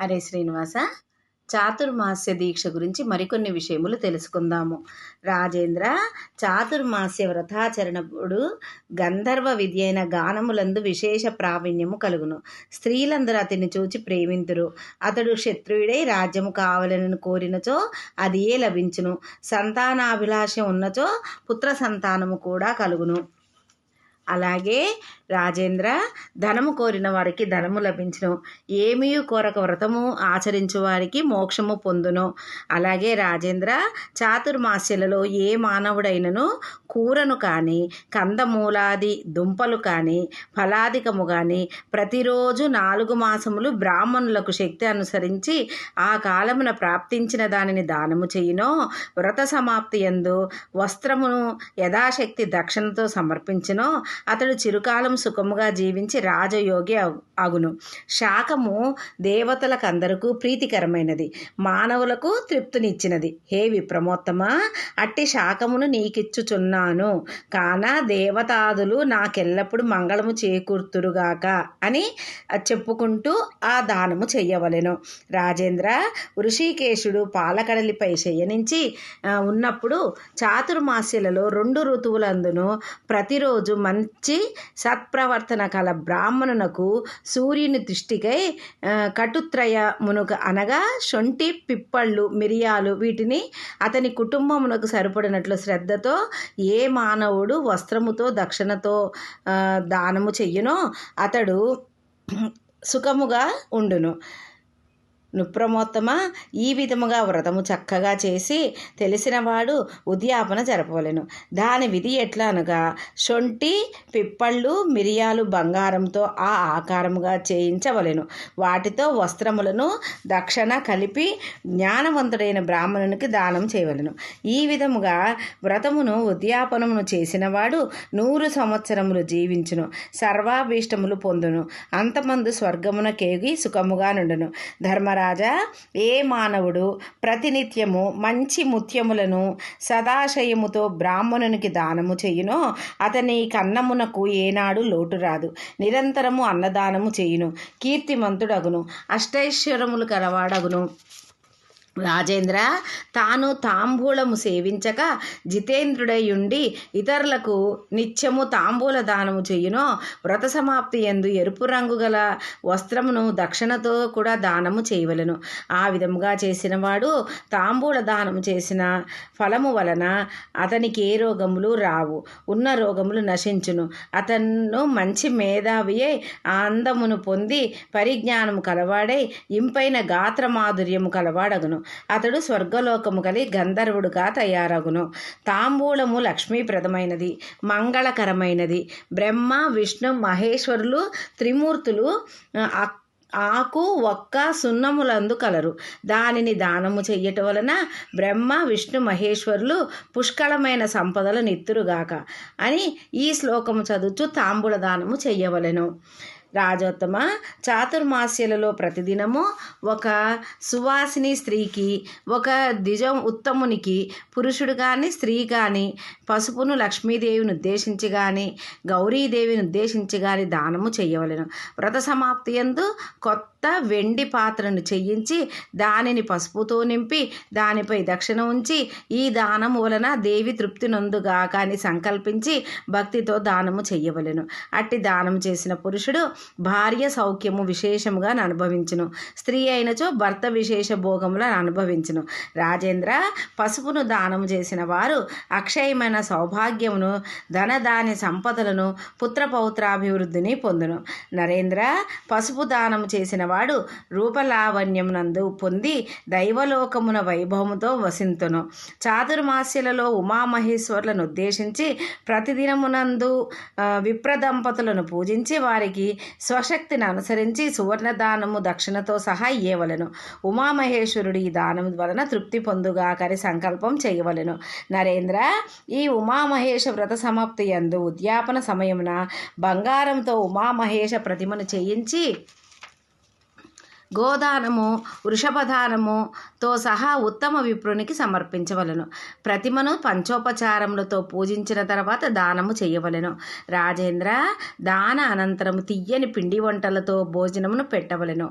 హరే శ్రీనివాస. చాతుర్మాస్య దీక్ష గురించి మరికొన్ని విషయములు తెలుసుకుందాము. రాజేంద్ర చాతుర్మాస్య వ్రతాచరణపుడు గంధర్వ విద్య అయిన గానములందు విశేష ప్రావీణ్యము కలుగును. స్త్రీలందరూ అతన్ని చూచి ప్రేమింతురు. అతడు క్షత్రియుడై రాజ్యము కావాలని కోరినచో అది ఏ లభించును. సంతానాభిలాష ఉన్నచో పుత్ర సంతానము కూడా కలుగును. అలాగే రాజేంద్ర ధనము కోరిన వారికి ధనము లభించును. ఏమీ కోరక వ్రతము ఆచరించు వారికి మోక్షము పొందును. అలాగే రాజేంద్ర చాతుర్మాస్యలలో ఏ మానవుడైనను కూరను కానీ కందమూలాది దుంపలు కానీ ఫలాధికము కానీ ప్రతిరోజు నాలుగు మాసములు బ్రాహ్మణులకు శక్తి అనుసరించి ఆ కాలమున ప్రాప్తించిన దానిని దానము చేయునో వ్రత సమాప్తి ఎందు వస్త్రమును యథాశక్తి దక్షిణతో సమర్పించునో అతడు చిరుకాలం సుఖముగా జీవించి రాజయోగి అగును. శాకము దేవతలకు అందరకు ప్రీతికరమైనది. మానవులకు తృప్తినిచ్చినది. హే విప్రమోత్తమ అట్టి శాకమును నీకిచ్చుచున్నాను. కాన దేవతాదులు నాకెల్లప్పుడు మంగళము చేకూర్తురుగాక అని చెప్పుకుంటూ ఆ దానము చెయ్యవలెను. రాజేంద్ర ఋషికేశుడు పాలకడలిపై శయనించి ఉన్నప్పుడు చాతుర్మాస్యలలో రెండు ఋతువులందును ప్రతిరోజు మంచి సత్ప్రవర్తన కల బ్రాహ్మణునకు సూర్యుని దృష్టికై కటుత్రయ మునుక అనగా శొంఠి పిప్పళ్ళు మిరియాలు వీటిని అతని కుటుంబమునకు సరిపడినట్లు శ్రద్ధతో ఏ మానవుడు వస్త్రముతో దక్షిణతో దానము చెయ్యునో అతడు సుఖముగా ఉండును. నుప్రమోత్తమ? ఈ విధముగా వ్రతము చక్కగా చేసి తెలిసినవాడు ఉద్యాపన జరపవలెను. దాని విధి ఎట్లా అనగా శొంఠి పిప్పళ్ళు మిరియాలు బంగారంతో ఆ ఆకారముగా చేయించవలెను. వాటితో వస్త్రములను దక్షణ కలిపి జ్ఞానవంతుడైన బ్రాహ్మణునికి దానం చేయవలెను. ఈ విధముగా వ్రతమును ఉద్యాపనమును చేసినవాడు నూరు సంవత్సరములు జీవించును సర్వాభీష్టములు పొందును అంతమందు స్వర్గమున కేగి సుఖముగా నుండును. ధర్మ మహారాజా ఏ మానవుడు ప్రతినిత్యము మంచి ముత్యములను సదాశయముతో బ్రాహ్మణునికి దానము చేయునో అతని కన్నమునకు ఏనాడు లోటు రాదు. నిరంతరము అన్నదానము చేయును. కీర్తిమంతుడగును. అష్టైశ్వరములు కలవాడగును. రాజేంద్ర తాను తాంబూలము సేవించక జితేంద్రుడై ఉండి ఇతరులకు నిత్యము తాంబూల దానము చేయునో. వ్రత సమాప్తి ఎందు ఎరుపు రంగు గల వస్త్రమును దక్షిణతో కూడా దానము చేయవలను. ఆ విధముగా చేసిన వాడు తాంబూల దానము చేసిన ఫలము వలన అతనికి ఏ రోగములు రావు. ఉన్న రోగములు నశించును. అతను మంచి మేధావియే అందమును పొంది పరిజ్ఞానము కలవాడై ఇంపైన గాత్ర మాధుర్యము కలవాడగును. అతడు స్వర్గలోకము కలి గంధర్వుడుగా తయారగును. తాంబూలము లక్ష్మీప్రదమైనది మంగళకరమైనది. బ్రహ్మ విష్ణు మహేశ్వరులు త్రిమూర్తులు ఆకు ఒక్క సున్నములందు కలరు. దానిని దానము చెయ్యటం వలన బ్రహ్మ విష్ణు మహేశ్వరులు పుష్కలమైన సంపదలు నిత్తురుగాక అని ఈ శ్లోకము చదువుచు తాంబూల దానము చెయ్యవలెను. రాజోత్తమ చాతుర్మాస్యలలో ప్రతిదినము ఒక సువాసిని స్త్రీకి ఒక ద్విజం ఉత్తమునికి పురుషుడు కానీ స్త్రీ కానీ పసుపును లక్ష్మీదేవిని ఉద్దేశించి కానీ గౌరీదేవిని ఉద్దేశించి కానీ దానము చేయవలను. వ్రత సమాప్తి ఎందు కొత్త వెండి పాత్రను చేయించి దానిని పసుపుతో నింపి దానిపై దక్షిణ ఉంచి ఈ దానము వలన దేవి తృప్తి నొందుగా అని సంకల్పించి భక్తితో దానము చెయ్యవలెను అట్టి దానము చేసిన పురుషుడు భార్య సౌఖ్యము విశేషముగా అనుభవించును స్త్రీ అయినచో భర్త విశేష భోగములను అనుభవించును. రాజేంద్ర పసుపును దానము చేసిన వారు అక్షయమైన సౌభాగ్యమును ధనదాని సంపదలను పుత్రపౌత్రాభివృద్ధిని పొందును. నరేంద్ర పసుపు దానము చేసిన వాడు రూపలావణ్యమునందు పొంది దైవలోకమున వైభవముతో వసింతును. చాతుర్మాస్యలలో ఉమామహేశ్వరులను ఉద్దేశించి ప్రతిదినమునందు విప్రదంపతులను పూజించి వారికి స్వశక్తిని అనుసరించి సువర్ణదానము దక్షిణతో సహా ఇయ్యవలను. ఉమామహేశ్వరుడు ఈ దానం వలన తృప్తి పొందుగాకని సంకల్పం చేయవలను. నరేంద్ర ఈ ఉమామహేష వ్రత సమాప్తి ఎందు ఉద్యాపన సమయమున బంగారంతో ఉమామహేష ప్రతిమను చేయించి గోదానము వృషభదానముతో సహా ఉత్తమ విప్రునికి సమర్పించవలను. ప్రతిమను పంచోపచారములతో పూజించిన తర్వాత దానము చేయవలను. రాజేంద్ర దాన అనంతరం తీయని పిండి వంటలతో భోజనమును పెట్టవలను.